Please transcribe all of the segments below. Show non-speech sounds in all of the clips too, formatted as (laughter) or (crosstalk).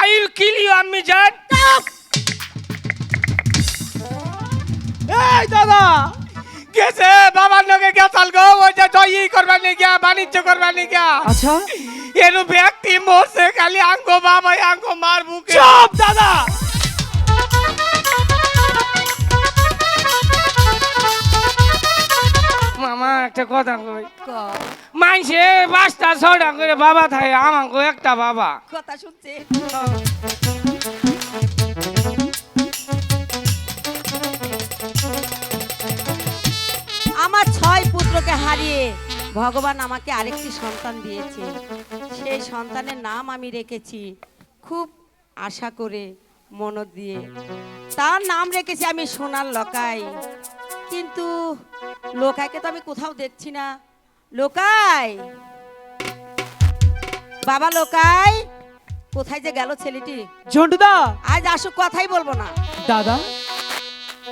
I will kill you আম্মি জান। এই দাদা গেছে বাবার লগে গেছাল গো ওই যে জয় করবার নি গিয়া বাণিজ্য করবার নি গিয়া আচ্ছা। এরু ব্যক্তি মরছে খালি আঙ্গো বাবা আঙ্গো মার বুকে চুপ দাদা! মামা একটা কথা কই। মানছে পাঁচটা ছটা করে বাবা থাকে আমাকে একটা বাবা। কথা শুনছে। আমার ছয় পুত্রকে হারিয়ে ভগবান আমাকে আরেকটি সন্তান দিয়েছে। সেই সন্তানের নাম আমি রেখেছি খুব আশা করে মন দিয়ে। তার নাম রেখেছি আমি সোনার লকাই। কিন্তু লোকাইকে তো আমি কোথাও দেখছি না। লোকাই! বাবা লোকাই! কোথায় যে গেল ছেলেটি? ঝন্টুদা! আজ আসুক কথাই বলব না। দাদা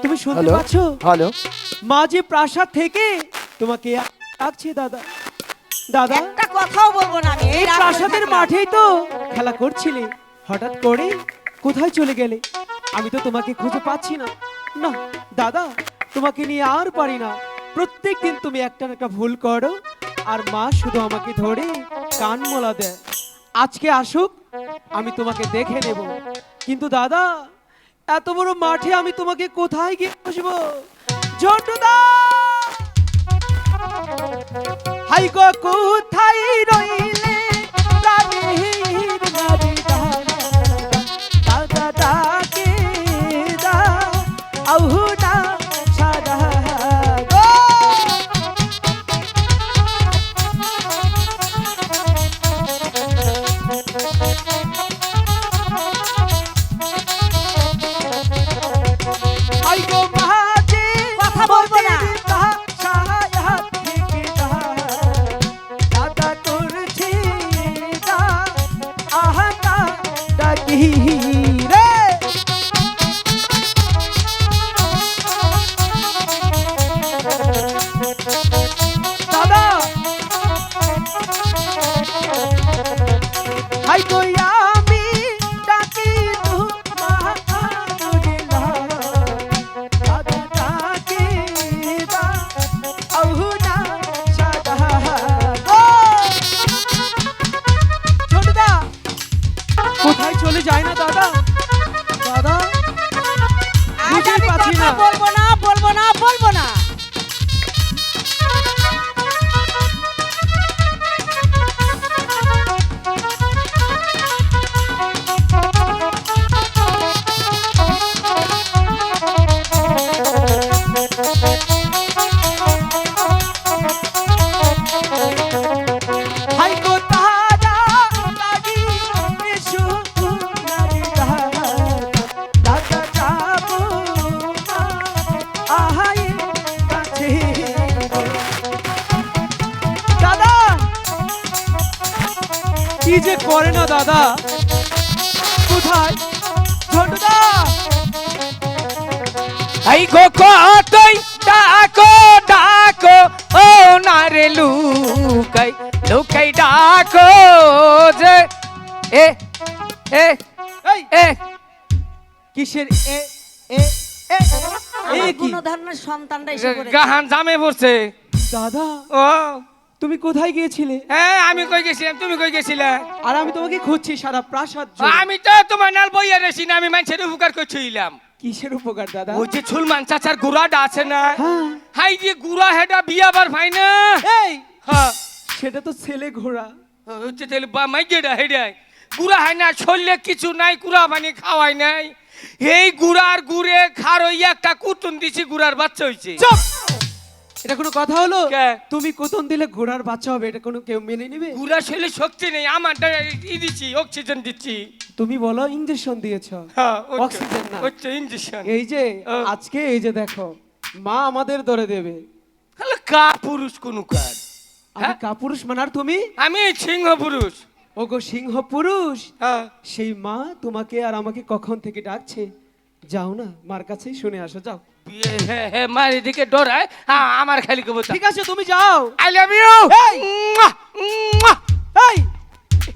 তুমি শুনতে পাচ্ছ? হ্যালো? মাঝে প্রাসাদ থেকে তোমাকে ডাকছে দাদা। দাদা একটা কথাও বলব না আমি এই প্রাসাদের মাঠেই তো খেলা করছিলে। হঠাৎ করে কোথায় চলে গেলে? আমি তো তোমাকে খুঁজে পাচ্ছি না। না দাদা তোমাকে নিয়ে আর পারি না। প্রত্যেক দিন তুমি একটা একটা ভুল করো। আর মা শুধু আমাকে ধরে কান মোলা দেয়। আজকে আসুক, আমি তোমাকে দেখে নেব। কিন্তু দাদা, এত বড় মাঠে আমি তোমাকে কোথায় গিয়ে বসবো? ঝন্টুদা হাই কোথায় রইলে? কি যে করে না দাদা? কোথায়? ঝন্টুদা! এই গো কতই ডাকো ডাকো ও নারে লুকাই লুকাই ডাকো যে এ এ এই! এ কিসের এ এ এ এ কি? কোন ধরনের সন্তানরা এসে গাহান জামে পড়ছে। দাদা! ও তুমি কোথায় গিয়েছিলে? হ্যাঁ আমি কই গেছিলাম? তুমি কই গেছিলে? আর আমি তোমাকে খুঁজছি সারা প্রাসাদ। আমি তো তোমার নাল বইয়া রেছি না আমি মানুষের উপকার করছিলাম। কিসের উপকার দাদা? ওই যে ছুলমান চাচার গুড়াটা আছে না? হ্যাঁ। হাই যে গুড়া হেডা বিয়া বার ভাই না? এই! হ্যাঁ। সেটা তো ছেলে ঘোড়া। হচ্ছে তাহলে বা মাইগেটা হেডাই গুড়া হয় না শরীরে কিছু নাই গুড়া বানিয়ে খাওয়াই নাই। এই গুড়ার গুড়ে খারই একটা কুতুন দিছি গুড়ার বাচ্চা হইছে। চুপ! এটা কোনো কথা হলো? তুমি কোতন দিলে ঘোড়ার বাচ্চা হবে এটা কোনো কেউ মেনে নেবে? গুড়া শরীরে শক্তি নেই আমারটা ই দিচ্ছি অক্সিজেন দিচ্ছি। তুমি বলো ইঞ্জেকশন দিয়েছ। হ্যাঁ অক্সিজেন না। হচ্ছে ইঞ্জেকশন এই যে আজকে এই যে দেখো মা আমাদের ধরে দেবে। তাহলে কা পুরুষ কোন কার আমি হ্যাঁ? কাপুরুষ মানার তুমি? আমি সিংহ পুরুষ ওগো সিংহ পুরুষ হ্যাঁ। সেই মা তোমাকে আর আমাকে কখন থেকে ডাকছে? যাও না মার কাছেই শুনে আসো যাও। মার এদিকে ডরায় হ্যাঁ আমার খালি কবতা ঠিক আছে তুমি যাও। আই লাভ ইউ এই!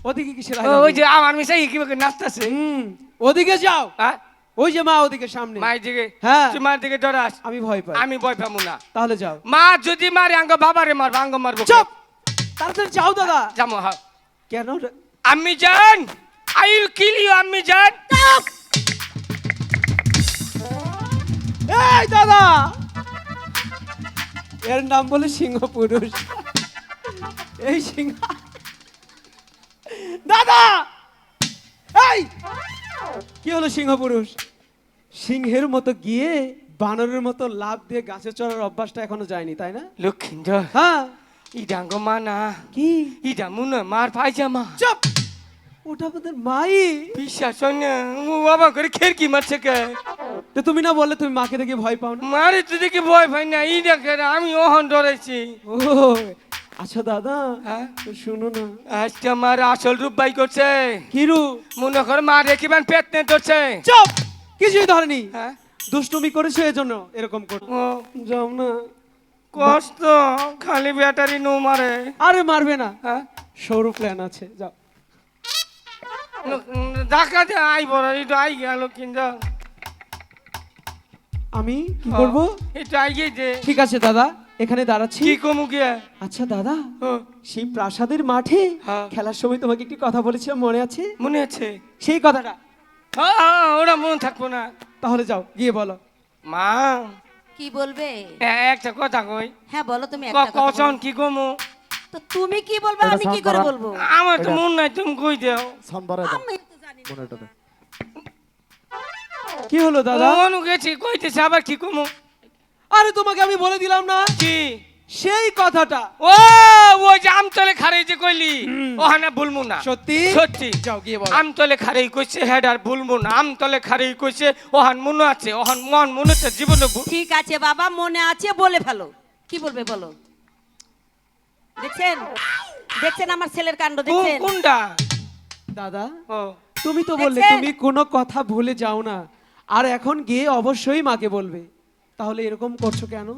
ওদিকে কিসের I ওই যে আমার মিশাই কীভাবে নাচতেছে। হুম, ওদিকে যাও। হ্যাঁ ওই যে মা ওদিকে সামনে। মায়ের দিকে? হ্যাঁ। তুই মার দিকে ডরাস আমি ভয় পাই। আমি ভয় পাবো না। তাহলে যাও। মা যদি মারে আঙ্গ বাবারে মারবো আঙ্গ মারবো। চুপ! তাড়াতাড়ি যাও দাদা। যাব হ্যাঁ কেন আমি জান! আই উইল কিল ইউ আমি জান! এই দাদা! এর নাম বলে সিংহ পুরুষ। এই সিংহ। দাদা! এই! কি হলো সিংহ পুরুষ? সিংহের মতো গিয়ে বানরের মতো লাভ দিয়ে গাছে চড়ার অভ্যাসটা এখনও যায়নি তাই না? লক্ষিন্দর হ্যাঁ। ইটা আঙ্গ মা না কি? ইটা মুনে মার পায়জামা। চুপ! ওটা আমাদের মাই। বিশ্বাস হয় না ও বাবা করে খের কি মারছে কে? তো তুমি না বললে তুমি মাকে দেখে ভয় পাও না? মারে তুই দেখি ভয় পাই না ই দেখে আমি ওহন ডরাইছি ও আচ্ছা দাদা হ্যাঁ? শুনো না। আজকে আমার আসল রূপ বাই করছে। হিরু মনে কর মা রেখিবান পেট নে ধরছে। চুপ! কিছুই ধরেনি। হ্যাঁ? দুষ্টুমি করেছ এজন্য এরকম কর। যাও না। কষ্ট খালি ব্যাটারি নো মারে। আরে মারবে না। হ্যাঁ? সৌর প্ল্যান আছে যাও। দেখা দে আই বড় এটা আই গেল কিন্তু আমি কি করব? এটা গিয়ে ঠিক আছে দাদা এখানে দাঁড়াচ্ছি। কি কমু গিয়া? আচ্ছা দাদা সেই প্রাসাদের মাঠে হ্যাঁ। খেলার সময় তোমাকে একটি কথা বলেছিলাম মনে আছে? মনে আছে। সেই কথাটা। হ্যাঁ হ্যাঁ, ওরা মনে থাকব না। তাহলে যাও গিয়ে বলো। মা। কি বলবে? একটা কথা কই। হ্যাঁ বলো তুমি একটা কথা কখন কি কমু? তো তুমি কি বলবে আমি কি করে বলব? আমার তো মন নাই তুমি কই দেও। সাউন্ড দাও। আমি তো জানি না। কি হলো দাদা? মনু গেছি কইতেছে আবার কি কমু? আরে তোমাকে আমি বলে দিলাম না। কি? সেই কথাটা। ও ওই যে আমতলে খারে যে কইলি ওহানা ভুলমু না। সত্যি? সত্যি। যাও গিয়ে বলো। আমতলে খারেই কইছে হেডার ভুলমু না। আমতলে খারেই কইছে ওহান মনে আছে ওহান মন মনে তো জীবনে ঠিক আছে বাবা মনে আছে বলে ফেলো। কি বলবে বলো? দেখছেন? দেখছেন আমার ছেলের কাণ্ড দেখছেন? কোনটা দাদা ও। তুমি তো বললে তুমি কোনো কথা ভুলে যাও না। আর এখন গিয়ে অবশ্যই মাকে বলবে। তাহলে এরকম করছ কেন?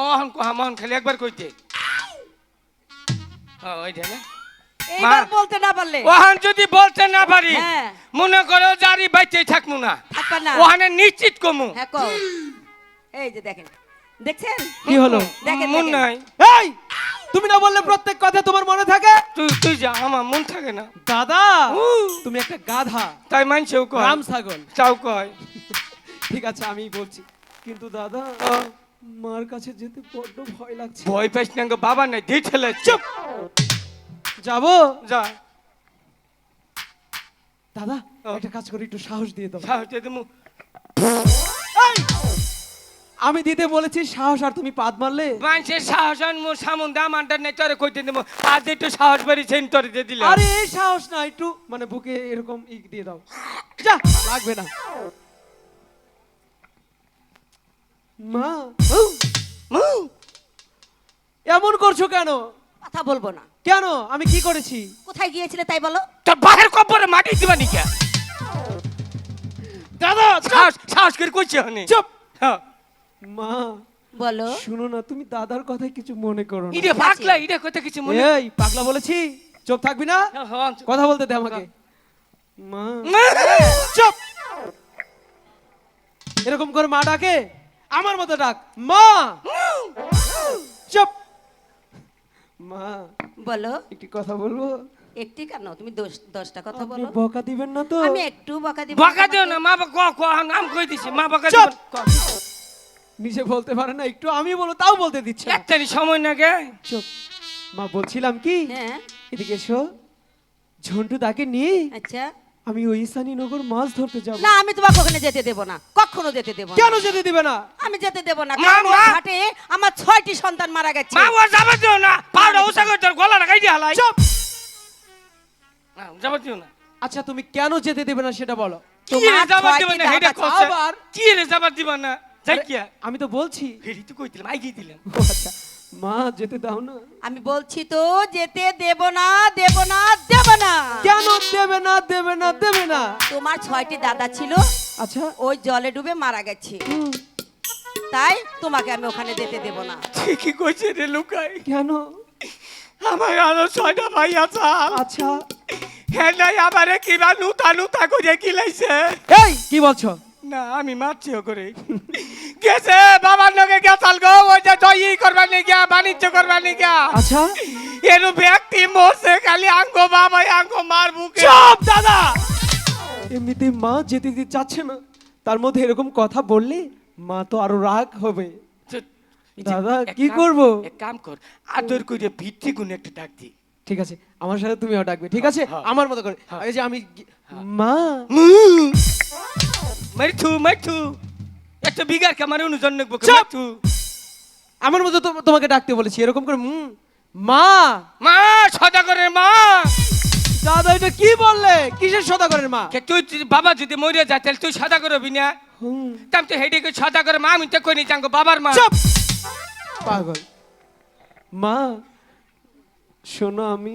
ওহান কহা মন খালি একবার কইতে। ওইটা না। এইবার বলতে না পারলে। ওহান যদি বলতে না পারি হ্যাঁ। মনে করো জারি বাইতে থাকমু না ওহানে নিশ্চিত কমু। হ্যাঁ এই যে দেখেন। দেখছেন? কি হলো? দেখেন, মন নাই। এই! তুমি না বললে প্রত্যেক কথা তোমার মনে থাকে? তুই তুই যা আমার মন থাকে না। দাদা তুমি একটা গাধা। তাই মানছেও কয়। রাম ছাগল। চাও কয়। ঠিক আছে আমি বলছি। কিন্তু দাদা মার কাছে যেতে বড্ড ভয় লাগছে। ভয় পাইস না গো, বাবা নাই দিয়ে ঠেলে চুপ। যাব? যা। দাদা। একটা কাজ করি একটু সাহস দিয়ে দাও। সাহস দিয়ে দিমু। আমি দিতে বলেছি সাহস আর তুমি পাদ মারলে? মানুষের সাহস আর মোর সামন দাম আন্ডার নেই তোরে কইতে দেবো। আর একটু সাহস বেরিয়েছেন তোরে দিয়ে দিলাম। আরে এই সাহস না একটু মানে বুকে এরকম ই দিয়ে দাও। যা লাগবে না। মা এমন করছ কেন? কথা বলব না। কেন? আমি কি করেছি? কোথায় গিয়েছিলে তাই বলো? তোর বাহের কপরে মাটি দিবা নিকা? দাদা সাহস সাহস করে কইছে হনি। চুপ। হ্যাঁ। মা বলো। শুনো না তুমি দাদার কথাই কিছু মনে করো না। ইরে পাকলা ইরে কথা কিছু মনে এই পাগলা বলেছি চুপ থাকবি না। হ্যাঁ, হ্যাঁ। কথা বলতে দে আমাকে। মা। চুপ! এরকম করে মা ডাকে আমার মতো ডাক। মা! চুপ! মা বলো। একটি কথা বলব? একটি কেন? তুমি দশটা কথা বলো। বকা দিবেন না তো। আমি একটু বকা দিব। বকা দিও না মা বাবা ক ক নাম কই দিছি? মা বকা চুপ! ক। নিজে বলতে পারে না একটু আমি বলো তাও বলতে দিচ্ছে না। একটানি সময় না গে। চুপ। মা বলছিলাম কি? হ্যাঁ। এদিকে এসো। ঝন্টু তাকে নিয়ে আচ্ছা। আমি ওই নগর মাছ ধরতে যাব। না আমি তোমাকে ওখানে যেতে দেব না। কখনো যেতে দেব না। কেন যেতে দিবে না? আমি যেতে দেব না। মা, কারণ ওর মা! ঘাটে আমার ছয়টি সন্তান মারা গেছে। মা ও যাবা দিও না। পাউডা উসা করে তোর গলা লাগাই দিয়া হালাই। চুপ। না, যাবা দিও না। আচ্ছা তুমি কেন যেতে দেবে না সেটা বলো। কি রে তোমার যাবা ছয়টি দিবা না? হেডা আছে। আবার? কি রে যাবা দিবা না? যাই কিয়া আমি তো বলছি। হেডি তো কই দিলাম আই গই দিলাম আচ্ছা মা যেতে দাও না। আমি বলছি তো যেতে দেব না দেব না দেব না। কেন দেবে না দেবে না দেবে না? তোমার ছয়টি দাদা ছিল। আচ্ছা। ওই জলে ডুবে মারা গেছে। তাই তোমাকে আমি ওখানে যেতে দেব না। ঠিকই কইছে রে লুকাই। কেন? আমার আরও ছয়টা ভাই আছে। আচ্ছা। হ্যাঁ নাই আমারে কিবা নুতা নুতা করে কিলাইছে এই কি বলছো? না আমি মারছিও করে (laughs) গেছে বাবার লগে গেছাল গো ওই যে জয়ী করবার নি গিয়া বাণিজ্য করবার নি গিয়া আচ্ছা। এরু ব্যক্তি মরছে খালি আঙ্গো বাবা আঙ্গো মার বুকে। চুপ দাদা! এমনিতে মা যেতে দিতে চাচ্ছে না। তার মধ্যে এরকম কথা বললে মা তো আরও রাগ হবে। দাদা, কি করব? এক কাম কর আদর করে ভিত্তি গুণ একটা ডাক দি। ঠিক আছে আমার সাথে তুমিও ডাকবে ঠিক আছে? হ্যাঁ। আমার মতো করে। এই যে আমি মা। মাইথু মাইথু একটা বিঘার কামারে অনুজন নেব চুপ! আমার মতো তোমাকে ডাকতে বলেছি এরকম করে উম, মা! মা সদা করে মা! দাদা এটা কি বললে? কিসের সদাগরের মা? তুই বাবা যদি মরে যায় তাহলে তুই সদা করবি না? হুম, তাম তো হেডে সদা করে মা আমি তো কই নি বাবার মা? চুপ! পাগল। মা শোনো আমি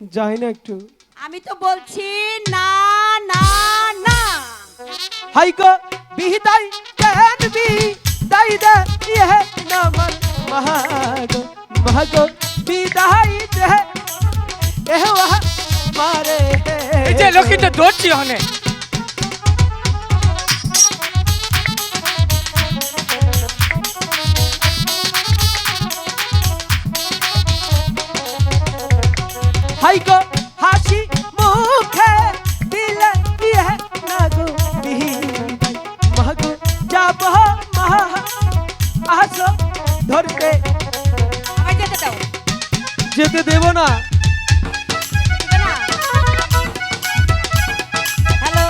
যাই না একটু। আমি তো বলছি না না না। হাইকো বিহিতাই কেন বি দাই দে ইহ নামন মহাগো মহাগো বিদাই দে এহ ওহ মারে এই যে লক্ষ্মীটা ধরছি হনে হাইকো যেতে দেব না। হ্যালো।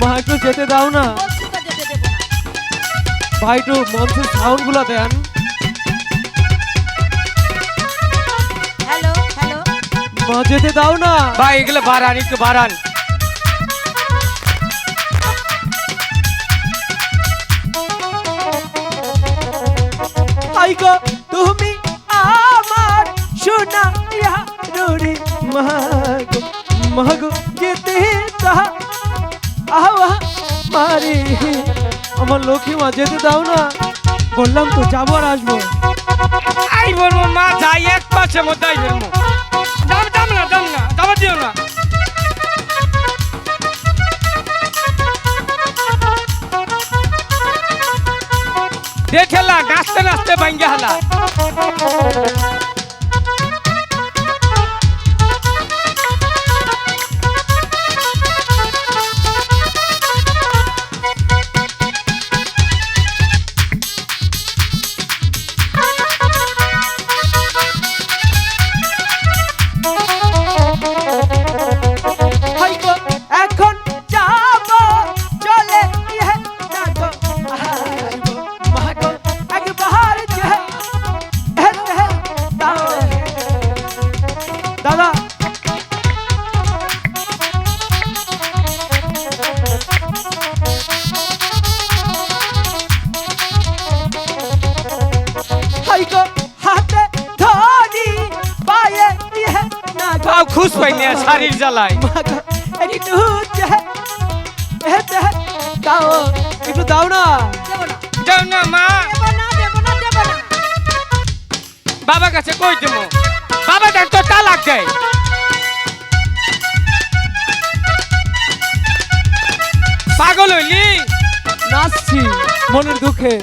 মাকে যেতে দাও না। ভাই একটু মঞ্চের সাউন্ডগুলা দেন। Hello hello. মা যেতে দাও না। ভাই এগুলো বাড়ান একটু বাড়ান। আইগো মাগো মাগো যেতে দাও আহা মারে আমার লক্ষ্মী মা যেতে দাও না বললাম তো যাব আর আসব আই বলব মা যাই এক পাশে মধ্যে আই বলব দাম দাম না দাম না দাবা দিও না দেখেলা নাচতে নাচতে ভাঙ্গে হালা একটু হে দাও। একটু দাও না। না মা। বাবা কাছে কই দেবো? বাবা দেখ তো তালাক দেয়। পাগল হইলি? নাচছি মনের দুঃখে।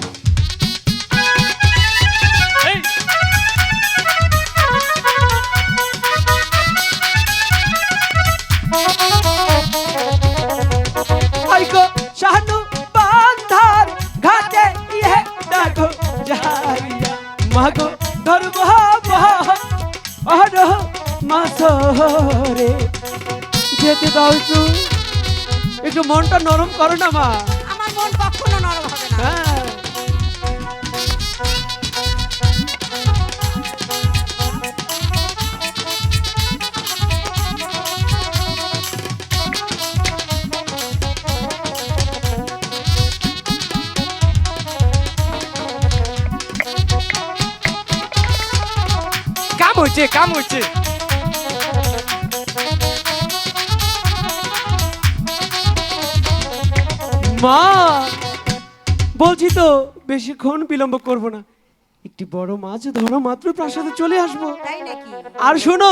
মাসরে যেতে দাও একটু। একটু মনটা নরম করো না মা। আমার মন কখনো নরম হবে না। হ্যাঁ। কাম হচ্ছে মা বলছি তো বেশিক্ষণ বিলম্ব করব না। একটি বড় মাছ ধরো মাত্র প্রাসাদে চলে আসব। আর শোনো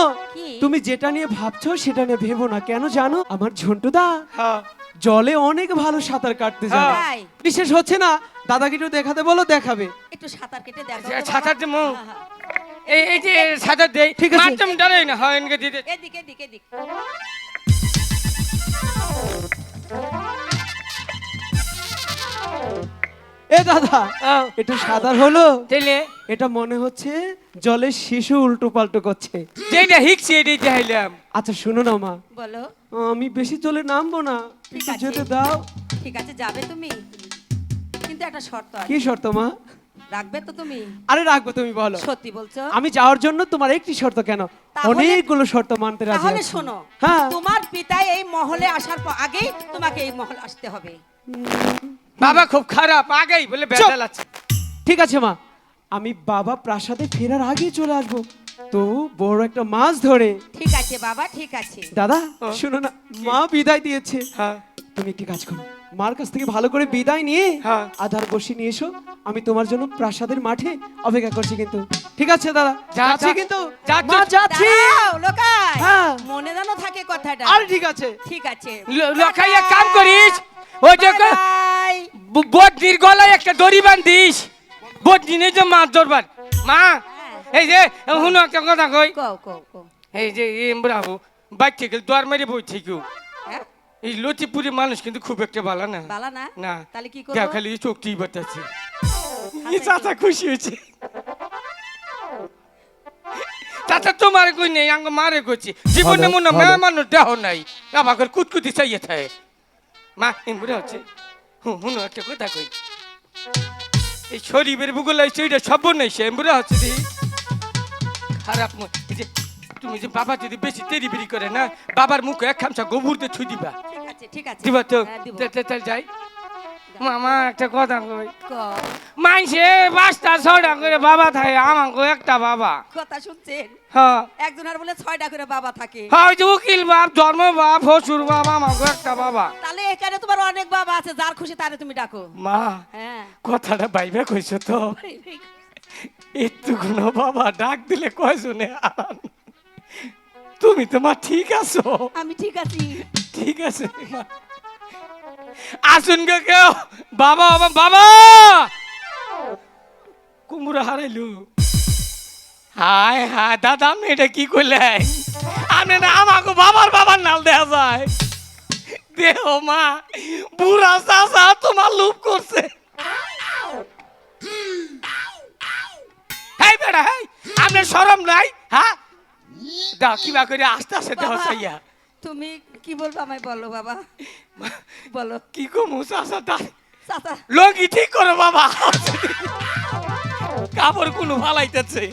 তুমি যেটা নিয়ে ভাবছ সেটা নিয়ে ভেবো না। কেন জানো? আমার ঝন্টুদা হ্যাঁ। জলে অনেক ভালো সাঁতার কাটতে জানে। বিশেষ হচ্ছে না? দাদাকে একটু দেখাতে বলো দেখাবে। একটু সাঁতার কেটে দেখো আচ্ছা। সাঁতার? হ্যাঁ, হ্যাঁ। এই এই যে সাদা দেই ঠিক আছে। মাধ্যম ডালাই না হয় এদিকে এদিকে এদিকে। এ দাদা এটা সাদা হলো। তাইলে? এটা মনে হচ্ছে জলের শিশু উল্টো পাল্টো করছে। যেটা হিকছি এটাই চাইলাম আচ্ছা শুনো না মা। বলো। আমি বেশি জলে নামবো না। একটু যেতে দাও। ঠিক আছে যাবে তুমি। কিন্তু একটা শর্ত আছে। কি শর্ত মা? রাখবে তো তুমি? আরে রাখব তুমি বলো। সত্যি বলছো? আমি যাওয়ার জন্য তোমার একটি শর্ত কেন? অনেকগুলো শর্ত মানতে রাজি তাহলে শোনো হ্যাঁ। তোমার পিতা এই মহলে আসার পর আগেই তোমাকে এই মহল আসতে হবে। বাবা খুব খারাপ আগেই বলে বেদাল আছে ঠিক আছে মা। আমি বাবা প্রাসাদে ফেরার আগে চলে আসব। তো বড় একটা মাছ ধরে। ঠিক আছে বাবা ঠিক আছে। দাদা শুনো না মা বিদায় দিয়েছে। হ্যাঁ। তুমি একটি কাজ করো। মার কাছ থেকে ভালো করে বিদায় নিয়ে হ্যাঁ। আধার বসে নিয়ে এসো। আমি তোমার জন্য প্রাসাদের মাঠে অপেক্ষা করছি কিন্তু। ঠিক আছে দাদা। যাচ্ছি কিন্তু। যাচ্ছ? মা যাচ্ছি। লোকাই। হ্যাঁ। মনে জানো থাকে কথাটা। আরে ঠিক আছে। ঠিক আছে। ল- লখাই এক কাম করিস। ওই যে. বদনির গলায় একটা দড়ি বান্ধিস। বদনি নেই যে মাছ ধরবার। মা এই যে শুনো একটা কথা কই। এই যে এমব্রাহু বাইক থেকে দোয়ার মেরে বই থেকে। হ্যাঁ? এই লতিপুরি মানুষ কিন্তু খুব একটা ভালো না। বালা না? না। তাহলে কি খালি চোখটি বাতাচ্ছে আচ্ছা, এই চাচা খুশি হয়েছে। চাচা তোমার কই নেই আঙ্গ মারে কইছি। জীবনে মনে। মেয়ে মানুষ দেহ নাই। আমাকে কুতকুতি চাইয়ে থাকে। মা এমরে হচ্ছে। হুনো একটা কথা কই। এই শরীফের ভূগোল এটা সব নেই সে এমরে হচ্ছে দি। খারাপ যে তুমি যে বাবা যদি বেশি তেরি বেরি করে না বাবার মুখে এক খামচা গোবর দিয়ে ছুই দিবা। ঠিক আছে ঠিক আছে। দিবা তো? হ্যাঁ, তে- তে- তে যাই। মামা একটা কথা কই। মাইসে পাঁচটা ছয়টা করে বাবা থাকে আমাকে একটা বাবা। কথা শুনছেন? হ্যাঁ। একজনের বলে ছয়টা করে বাবা থাকে। হ্যাঁ ওই যে উকিল বাপ ধর্ম বাপ হসুর বাপ আমাকে একটা বাবা। তাহলে এখানে তোমার অনেক বাবা আছে যার খুশি তারে তুমি ডাকো। মা হ্যাঁ। কথাটা বাইবে কইছো তো। একটু কোনো বাবা ডাক দিলে কয় শুনে তুমি তো মা ঠিক আছো? আমি ঠিক আছি। ঠিক আছে মা। আসুন গে কেউ। বাবা বাবা! কুমড়া হারাইলু। হায় হায় দাদা আপনি এটা কি করলেন? আপনি না আমাকে বাবার বাবার নাল দেয়া যায়। দেহ মা বুড়া চাষা তোমার লুপ করছে। হেই বেড়া হেই আপনার সরম নাই হ্যাঁ? দা কিবা করে আস্তে আস্তে দেহ চাইয়া। তুমি কি বলব আমায় বলো বাবা? বলো। কি কমু চাষা তা লগি ঠিক করো বাবা। কাপড় কোনো ভালাইতেছে